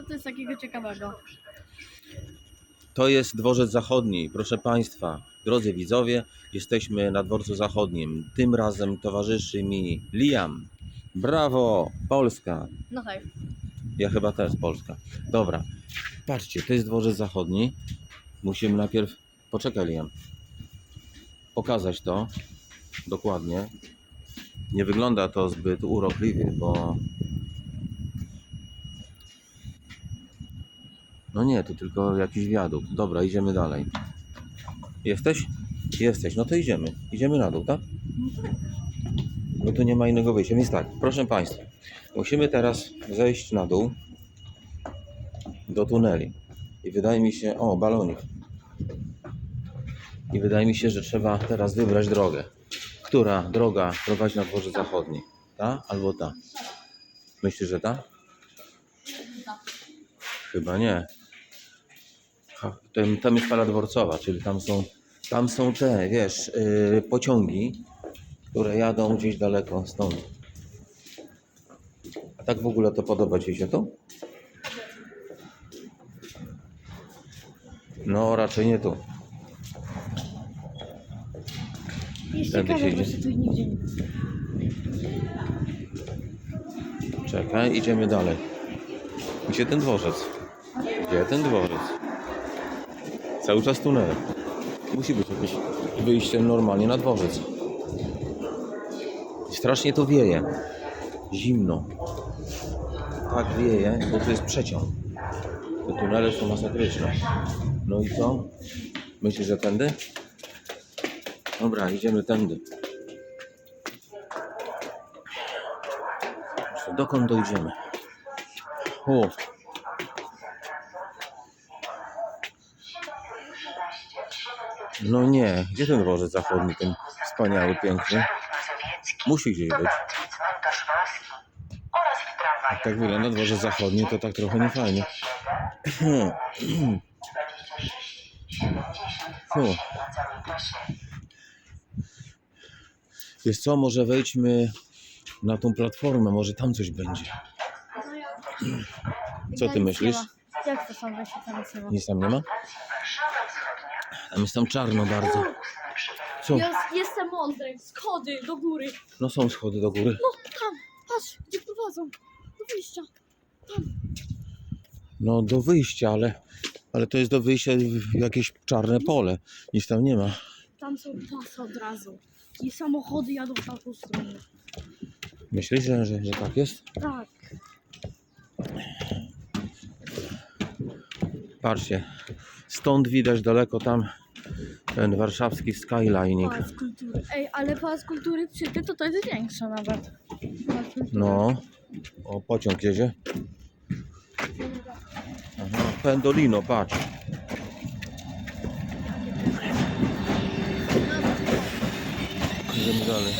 co to jest takiego ciekawego? To jest dworzec zachodni, proszę Państwa. Drodzy widzowie, jesteśmy na dworcu zachodnim. Tym razem towarzyszy mi Liam. Brawo, Polska. No hej. Ja chyba też Polska. Dobra, patrzcie, to jest dworzec zachodni. Musimy najpierw, poczekaj Liam, pokazać to dokładnie. Nie wygląda to zbyt urokliwie, bo... No nie, to tylko jakiś wiadukt. Dobra, idziemy dalej. Jesteś? Jesteś, no to idziemy. Idziemy na dół, tak? Bo tu nie ma innego wyjścia. Więc tak, proszę Państwa, musimy teraz zejść na dół do tuneli. I wydaje mi się, o, balonik. I wydaje mi się, że trzeba teraz wybrać drogę. Która droga prowadzi na dworzec zachodni? Ta albo ta? Myślisz, że ta? Chyba nie. Tam, tam jest fala dworcowa, czyli tam są, tam są te, wiesz, yy, pociągi, które jadą gdzieś daleko stąd. A tak w ogóle to podoba Ci się to? No, raczej nie tu. Jest Tędy ciekawe, tu nigdzie nie... Czekaj, idziemy dalej. Gdzie ten dworzec? Gdzie ten dworzec? Cały czas tunel. Musi być jakieś wyjście normalnie na dworzec. Strasznie to wieje. Zimno. Tak wieje, bo to jest przeciąg. Te tunele są masakryczne. No i co? Myślisz, że tędy? Dobra, idziemy tędy. Dokąd dojdziemy? O. No nie, gdzie ten dworzec zachodni, ten wspaniały, piękny? Musi gdzieś być. Jak tak wygląda dworzec zachodni, to tak trochę niefajnie. Fu. całej trasie. Wiesz co, może wejdźmy na tą platformę, może tam coś będzie. Co ty myślisz? Jak to są wejście tam nic nie ma? Nic tam nie ma? Tam jest tam czarno bardzo. Co? Jest, jestem mądry. Schody do góry. No są schody do góry. No tam, patrz, gdzie prowadzą. Do wyjścia. No do wyjścia, ale, ale to jest do wyjścia w jakieś czarne pole. Nic tam nie ma. Tam są pasy od razu. I samochody jadą w tamtą stronę. Myślisz, że, że, że tak jest? Tak. Patrzcie, stąd widać daleko tam ten warszawski skylining. Pałac kultury. Ej, ale pałac kultury przy tym to to jest większe nawet. Pałac kultury. No, o pociąg jedzie. Aha, Pendolino, patrz. Idziemy dalej.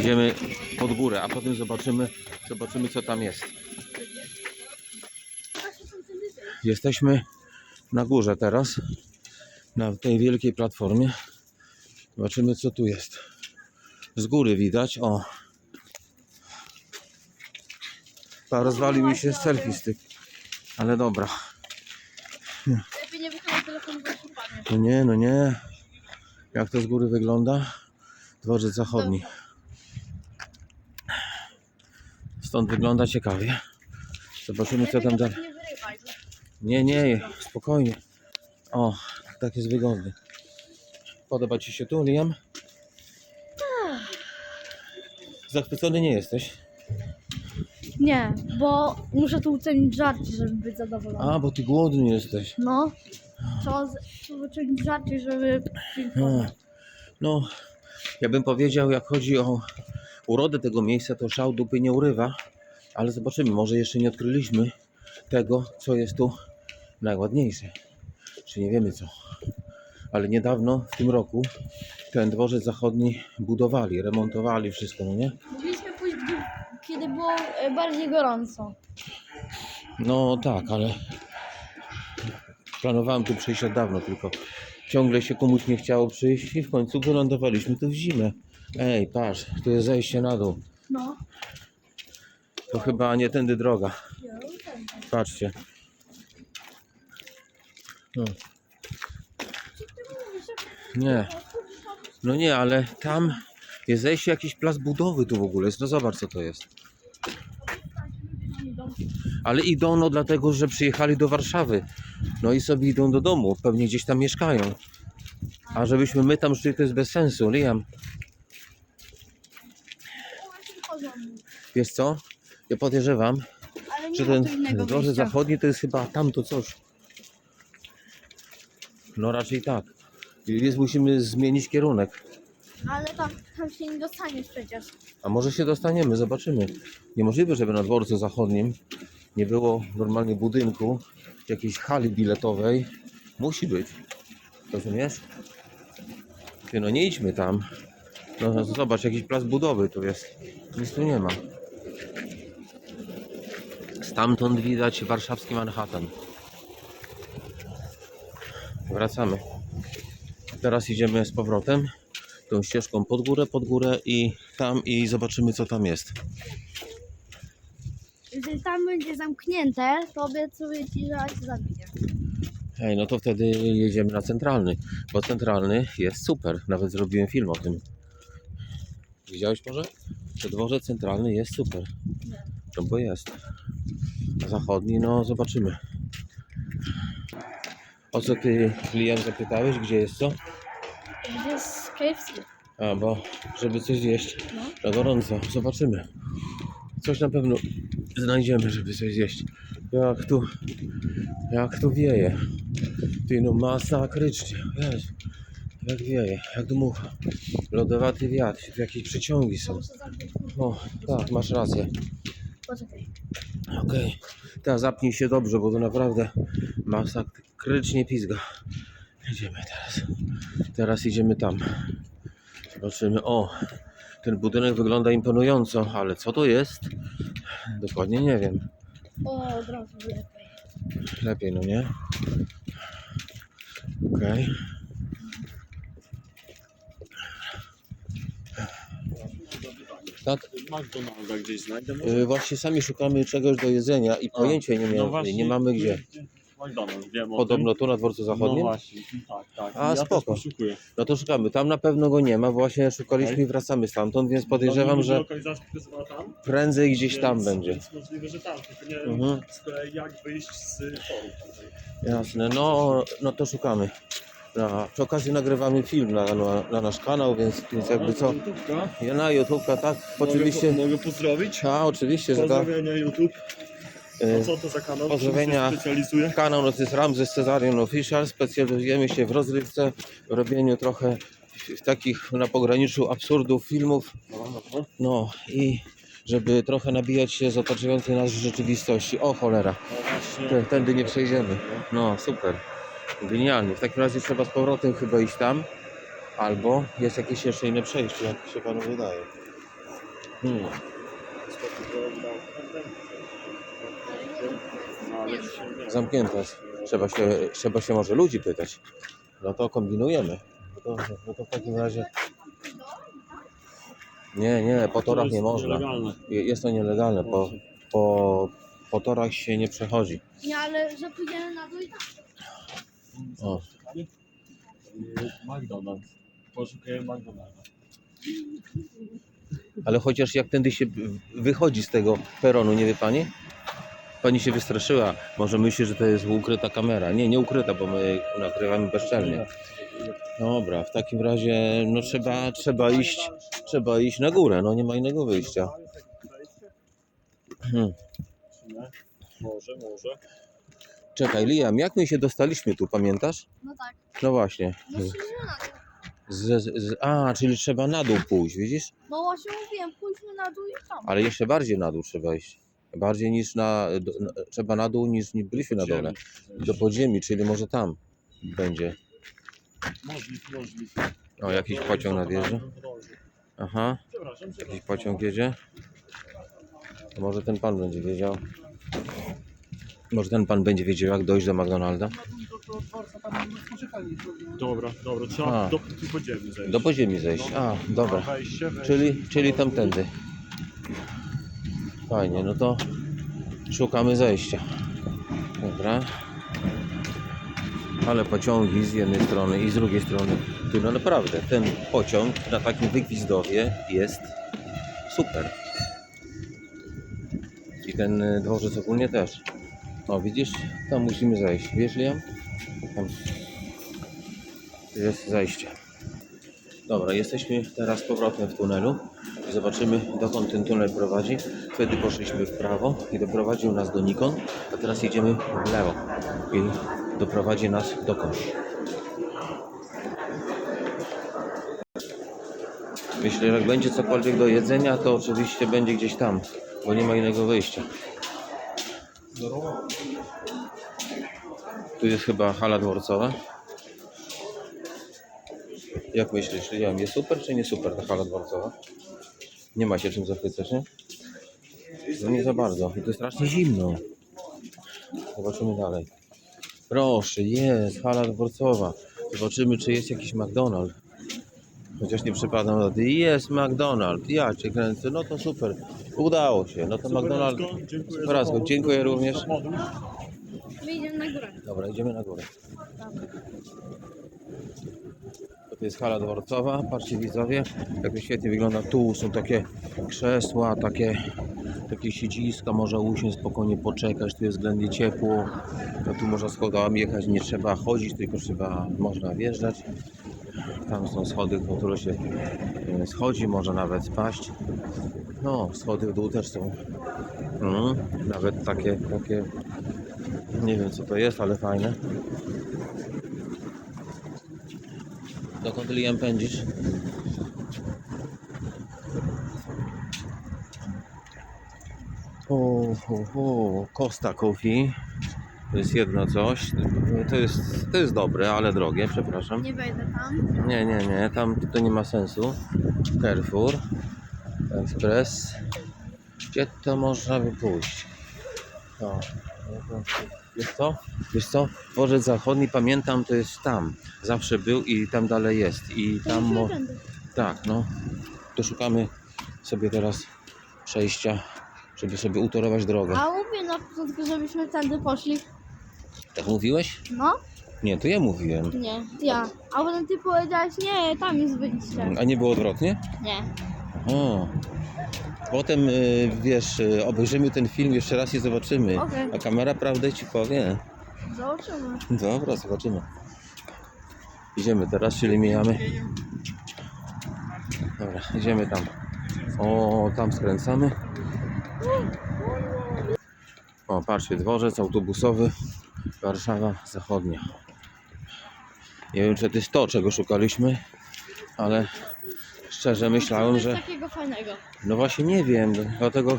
Idziemy pod górę, a potem zobaczymy, zobaczymy co tam jest. Jesteśmy na górze teraz, na tej wielkiej platformie. Zobaczymy co tu jest. Z góry widać, o. Pa, rozwalił mi się selfie stick. Ale dobra. Lepiej nie wychylaj telefonu, bo się upadnie. No nie, no nie. Jak to z góry wygląda? Dworzec zachodni. Stąd wygląda ciekawie. Zobaczymy co tam dalej. Nie. Nie, nie, spokojnie. O, tak jest wygodnie. Podoba Ci się tu, Liam? Zachwycony nie jesteś. Nie, bo muszę tu ucenić żarcie, żeby być zadowolony. A, bo Ty głodny jesteś. No, trzeba z- trzeba ucenić żarcie, żeby... A, No, ja bym powiedział, jak chodzi o urodę tego miejsca, to szał dupy nie urywa, ale zobaczymy, może jeszcze nie odkryliśmy tego, co jest tu najładniejsze. Czy nie wiemy co. Ale niedawno, w tym roku, ten dworzec zachodni budowali, remontowali wszystko, no nie? Mogliśmy pójść, kiedy było e, bardziej gorąco. No tak, ale planowałem tu przyjść od dawno, tylko ciągle się komuś nie chciało przyjść i w końcu wylądowaliśmy tu w zimę. Ej, patrz, tu jest zejście na dół. No. To chyba nie tędy droga. Patrzcie. No. Nie. No nie, ale tam jest zejście jakiś plac budowy tu w ogóle jest. No zobacz co to jest. Ale idą no dlatego, że przyjechali do Warszawy. No i sobie idą do domu. Pewnie gdzieś tam mieszkają. A żebyśmy my tam szli to jest bez sensu. Liam, wiesz co? Ja podejrzewam, że ten dworzec zachodni to jest chyba tamto coś. No raczej tak. Więc musimy zmienić kierunek. Ale tam, tam się nie dostaniesz przecież. A może się dostaniemy, zobaczymy. Niemożliwe, żeby na dworcu zachodnim nie było normalnie budynku, jakiejś hali biletowej. Musi być. Rozumiesz? Ty, no nie idźmy tam. No no zobacz, jakiś plac budowy tu jest. Nic tu nie ma. Stamtąd widać warszawski Manhattan. Wracamy. Teraz idziemy z powrotem tą ścieżką pod górę, pod górę i tam i zobaczymy co tam jest. Jeżeli tam będzie zamknięte, to obiecuję ci, że cię zabiję. Hej, no to wtedy jedziemy na centralny, bo centralny jest super. Nawet zrobiłem film o tym. Widziałeś może? Że dworzec centralny jest super. No bo jest. Zachodni, no zobaczymy. O co ty klient zapytałeś? Gdzie jest co? Gdzie jest KFC? A, bo żeby coś zjeść No. na gorąco. Zobaczymy. Coś na pewno znajdziemy, żeby coś zjeść. Jak tu, jak tu wieje. Ty no masakrycznie. Jezu. Jak wieje, jak dmucha. Lodowaty wiatr, tu jakieś przyciągi są. Muszę zamknąć. O, tak, masz rację. Poczekaj. Okej. Teraz zapnij się dobrze, bo to naprawdę masakrycznie pizga. Idziemy teraz. Teraz idziemy tam. Zobaczymy. O, ten budynek wygląda imponująco, ale co to jest? Dokładnie nie wiem. O, od razu lepiej. Lepiej, no nie? Okej. Tak? McDonalda gdzieś znajdę. Y, właśnie sami szukamy czegoś do jedzenia i pojęcia nie, no mia- właśnie, nie mamy gdzie. McDonald's, wiem o Podobno tu na dworcu No zachodnim? właśnie, tak, tak. A, ja spoko. też poszukuję. No to szukamy. Tam na pewno go nie ma. Właśnie szukaliśmy i wracamy stamtąd, więc podejrzewam, No, że lokalizacja wskazywała tam, prędzej gdzieś tam więc- będzie. Więc możliwe, że tam, tylko nie wiem Mhm. z kolei jak wyjść z toru. Jasne. No, no to szukamy. No, przy okazji nagrywamy film na, na, na nasz kanał, więc, więc jakby co. Ja na YouTube'a, tak? Oczywiście. Mogę, mogę pozdrowić. A, oczywiście, że tak. Pozdrowienia YouTube. E, A co to za kanał? pozdrowienia. Kanał no to jest Ramzes Cezarion Official. Specjalizujemy się w rozrywce, w robieniu trochę takich na pograniczu absurdów filmów. No i żeby trochę nabijać się z otaczającej nas rzeczywistości. O cholera. No Tędy nie przejdziemy. No, super. Genialnie. W takim razie trzeba z powrotem chyba iść tam. Albo jest jakieś jeszcze inne przejście, jak się panu wydaje. Hmm. Zamknięte jest. Trzeba się, trzeba się może ludzi pytać. No to kombinujemy. No to, no to w takim razie. Nie, nie, po torach To nie można. Jest to nielegalne. Po, po, po torach się nie przechodzi. Nie, ale że pójdziemy na dół i tak. O. McDonald's. Poszukuję McDonalda. Ale chociaż jak tędy się wychodzi z tego peronu, nie wie pani? Pani się wystraszyła. Może myśli, że to jest ukryta kamera. Nie, nie ukryta, bo my nagrywamy bezczelnie. Dobra, w takim razie no trzeba, trzeba iść, trzeba iść na górę, no nie ma innego wyjścia. Hmm. Może, może. Czekaj, Liam, jak my się dostaliśmy tu, pamiętasz? No tak. No właśnie. No na dół. Z, z, a, czyli trzeba na dół pójść, widzisz? No właśnie mówiłem, pójdźmy na dół i tam. Ale jeszcze bardziej na dół trzeba iść. Bardziej niż na, do, na trzeba na dół niż niż byliśmy na dole. Do podziemi, czyli może tam będzie. Możliw, możliw. O, jakiś pociąg nadjeżdża. Aha, jakiś pociąg jedzie. Może ten pan będzie wiedział. Może ten pan będzie wiedział, jak dojść do McDonalda. Dobra, dobra, trzeba A. do podziemi zejść. Do podziemi zejść. A, dobra. Wejście, wejście. Czyli, czyli tamtędy. Fajnie, no to szukamy zejścia. Dobra. Ale pociągi z jednej strony i z drugiej strony. Tu no naprawdę, ten pociąg na takim wygwizdowie jest super. I ten dworzec ogólnie też. O, widzisz? Tam musimy zejść. Wiesz, Liam? Tam jest zejście. Dobra, jesteśmy teraz powrotem w tunelu i zobaczymy dokąd ten tunel prowadzi. Wtedy poszliśmy w prawo i doprowadził nas do Nikon, a teraz jedziemy w lewo i doprowadzi nas dokąd. Myślę, że jak będzie cokolwiek do jedzenia, to oczywiście będzie gdzieś tam, bo nie ma innego wyjścia. Tu jest chyba hala dworcowa. Jak myślisz, Liam, jest super czy nie super ta hala dworcowa? Nie ma się czym zachwycać, nie? No nie za bardzo. I to strasznie zimno. Zobaczymy dalej. Proszę, jest hala dworcowa. Zobaczymy, czy jest jakiś McDonald's. Chociaż nie przypadam na to. Jest McDonald's. Ja cię kręcę. No to super. Udało się. No to McDonald's. Dziękuję za pomoc. dziękuję również. My idziemy na górę. Dobra, idziemy na górę. To jest hala dworcowa, patrzcie widzowie, jak to świetnie wygląda. Tu są takie krzesła, takie, takie siedziska, można usiąść, spokojnie poczekać, tu jest względnie ciepło. No tu można schodami jechać, nie trzeba chodzić, tylko trzeba, można wjeżdżać. Tam są schody, po które się e, schodzi, można nawet spaść. No, schody w dół też są. Mm, nawet takie, takie nie wiem co to jest, ale fajne. Dokąd Liam pędzisz? O, o, o, Costa Coffee. To jest jedno coś. To jest, to jest dobre, ale drogie, przepraszam. Nie wejdę tam. Nie, nie, nie, tam to nie ma sensu. Carrefour, Express. Gdzie to można by pójść? No to- wiesz co? Wiesz co? Dworzec Zachodni, pamiętam, to jest tam. Zawsze był i tam dalej jest. I tam, mo- tak, no. To szukamy sobie teraz przejścia, żeby sobie utorować drogę. A mówię na początku, żebyśmy tędy poszli. Tak mówiłeś? No? Nie, to ja mówiłem. Nie, ja. A potem ty powiedziałeś, nie, tam jest wyjście. A nie było odwrotnie? Nie. O. Potem, y, wiesz, y, obejrzymy ten film jeszcze raz i zobaczymy. Okej. A kamera prawdę ci powie. Zobaczymy. Dobra, zobaczymy. Idziemy teraz, czyli mijamy. Dobra, idziemy tam. O, tam skręcamy. O, patrzcie, dworzec autobusowy, Warszawa Zachodnia. Nie wiem, czy to jest to, czego szukaliśmy, ale szczerze myślałem, że... takiego fajnego. No właśnie nie wiem, dlatego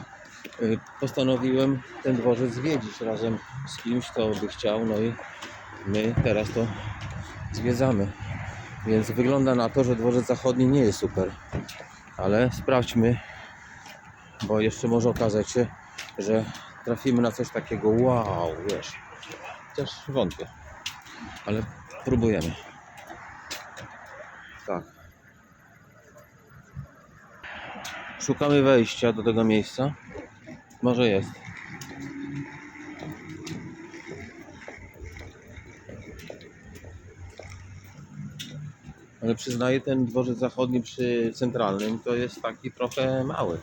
y, postanowiłem ten dworzec zwiedzić razem z kimś, kto by chciał, no i my teraz to zwiedzamy. Więc wygląda na to, że dworzec zachodni nie jest super, ale sprawdźmy, bo jeszcze może okazać się, że trafimy na coś takiego wow, wiesz. Też wątpię, ale próbujemy. Tak. Szukamy wejścia do tego miejsca. Może jest. Ale przyznaję, ten dworzec zachodni przy centralnym to jest taki trochę mały.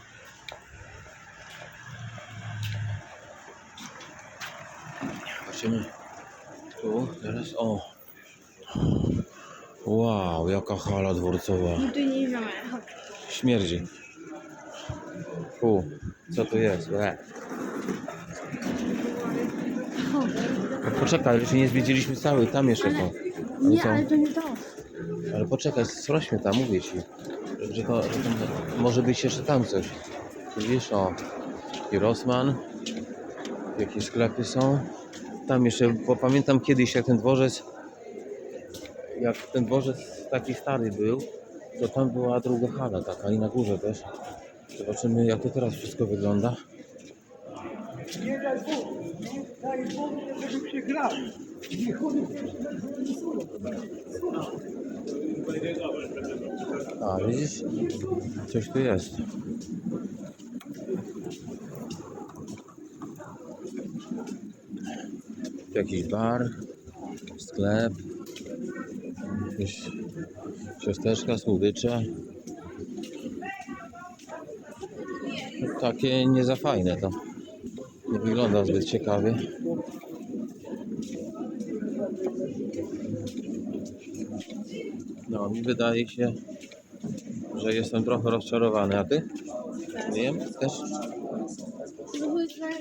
Zobaczymy. Tu, teraz o. Wow, jaka hala dworcowa. I tu nie. Chodź. Śmierdzi. U, co to jest? Ble. No Poczekaj, jeszcze nie zwiedziliśmy cały, tam jeszcze są. Ale Nie, co? ale to nie to. Ale poczekaj, sprawdźmy tam, mówię ci. Że to, że to może być jeszcze tam coś. Widzisz, o. I Rossmann. Jakie sklepy są. Tam jeszcze, bo pamiętam kiedyś jak ten dworzec, jak ten dworzec taki stary był, to tam była druga hala taka i na górze też. Zobaczymy jak to teraz wszystko wygląda. Nie daj Bóg, nie daj Bóg, żeby się chudy A widzisz? Coś tu jest. Jakiś bar, sklep, jakieś ciasteczka, słodycze. Takie nie za fajne to. Nie wygląda zbyt ciekawie. No, mi wydaje się, że jestem trochę rozczarowany. A ty? Wiem, też?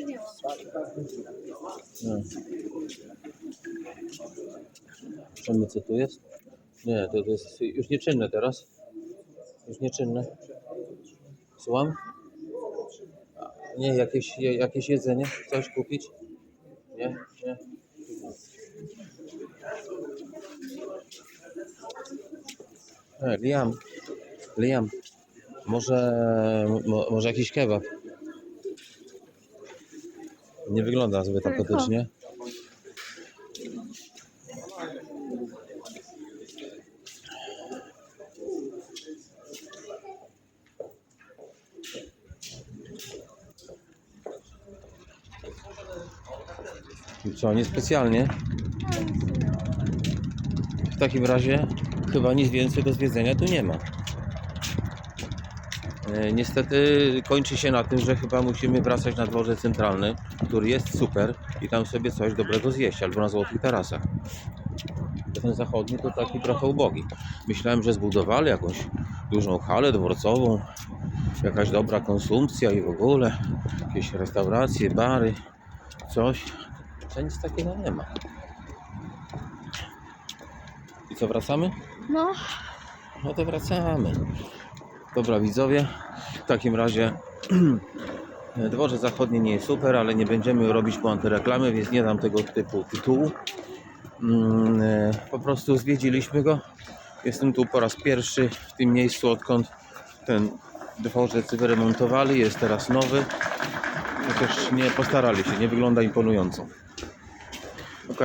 Nie. No. Zobaczymy co tu jest. Nie, to, to jest już nieczynne teraz. Już nieczynne. Słucham? Nie, jakieś, jakieś jedzenie chcesz kupić? Nie, nie. E, Liam, Liam, może, mo, może jakiś kebab? Nie wygląda zbyt Tylko. apetycznie. I Co, niespecjalnie? W takim razie chyba nic więcej do zwiedzenia tu nie ma. E, Niestety kończy się na tym, że chyba musimy wracać na dworzec centralny, który jest super i tam sobie coś dobrego zjeść, albo na złotych tarasach. Ten zachodni to taki trochę ubogi. Myślałem, że zbudowali jakąś dużą halę dworcową, jakaś dobra konsumpcja i w ogóle jakieś restauracje, bary, coś. To nic takiego nie ma. I co, wracamy? No, No to wracamy. Dobra widzowie, w takim razie dworzec zachodni nie jest super, ale nie będziemy robić po antyreklamy, więc nie dam tego typu tytułu. Mm, e, Po prostu zwiedziliśmy go. Jestem tu po raz pierwszy w tym miejscu, odkąd ten dworzec wyremontowali. Jest teraz nowy. Chociaż nie postarali się, nie wygląda imponująco. Ok.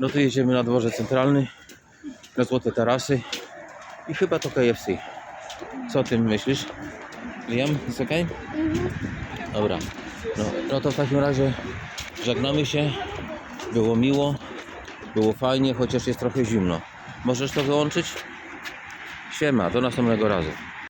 No to jedziemy na dworzec centralny, na Złote Tarasy i chyba to KFC. Co o tym myślisz? Liam, jest ok? Dobra. No, no to w takim razie żegnamy się. Było miło, było fajnie, chociaż jest trochę zimno. Możesz to wyłączyć? Siema, do następnego razu.